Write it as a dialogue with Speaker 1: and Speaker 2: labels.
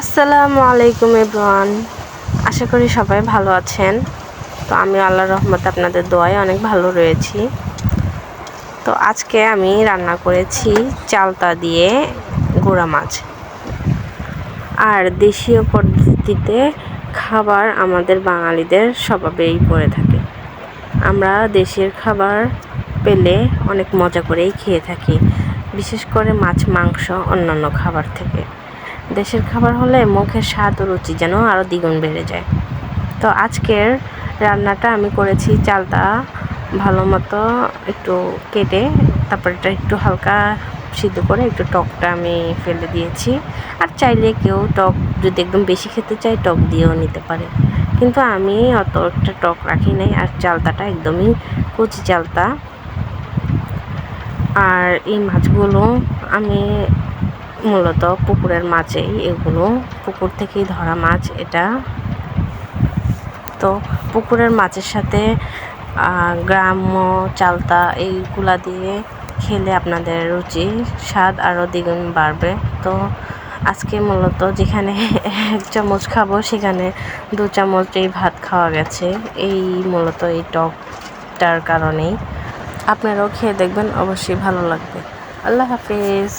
Speaker 1: আসসালামু আলাইকুম এভরিওয়ান। আশা করি সবাই ভালো আছেন। তো আমি আল্লাহর রহমত আপনাদের দোয়ায় অনেক ভালো রয়েছি। তো আজকে আমি রান্না করেছি চালতা দিয়ে গুঁড়া মাছ। আর দেশীয় পদ্ধতিতে খাবার আমাদের বাঙালিদের স্বভাবেই পড়ে থাকে। আমরা দেশের খাবার পেলে অনেক মজা করেই খেয়ে থাকি, বিশেষ করে মাছ, মাংস অন্যান্য খাবার থেকে। দেশের খাবার হলে মুখের স্বাদ ও রুচি যেন আরও দ্বিগুণ বেড়ে যায়। তো আজকের রান্নাটা আমি করেছি চালটা ভালো মতো একটু কেটে, তারপর এটা একটু হালকা সিদ্ধ করে একটু টকটা আমি ফেলে দিয়েছি। আর চাইলে কেউ টক যদি একদম বেশি খেতে চায়, টক দিয়েও নিতে পারে। কিন্তু আমি অত একটা টক রাখি নাই, আর চালতাটা একদমই কচি চালতা। আর এই মাছগুলো আমি মূলত পুকুরের মাছেই এগুলো। পুকুর থেকেই ধরা মাছ এটা। তো পুকুরের মাছের সাথে গ্রাম্য চালতা এইগুলা দিয়ে খেলে আপনাদের রুচি, স্বাদ আরও দ্বিগুণ বাড়বে। তো আজকে মূলত যেখানে এক চামচ খাব, সেখানে দু চামচ এই ভাত খাওয়া গেছে। এই মূলত এই টকটার কারণেই। আপনারাও খেয়ে দেখবেন, অবশ্যই ভালো লাগবে। আল্লাহ হাফিজ।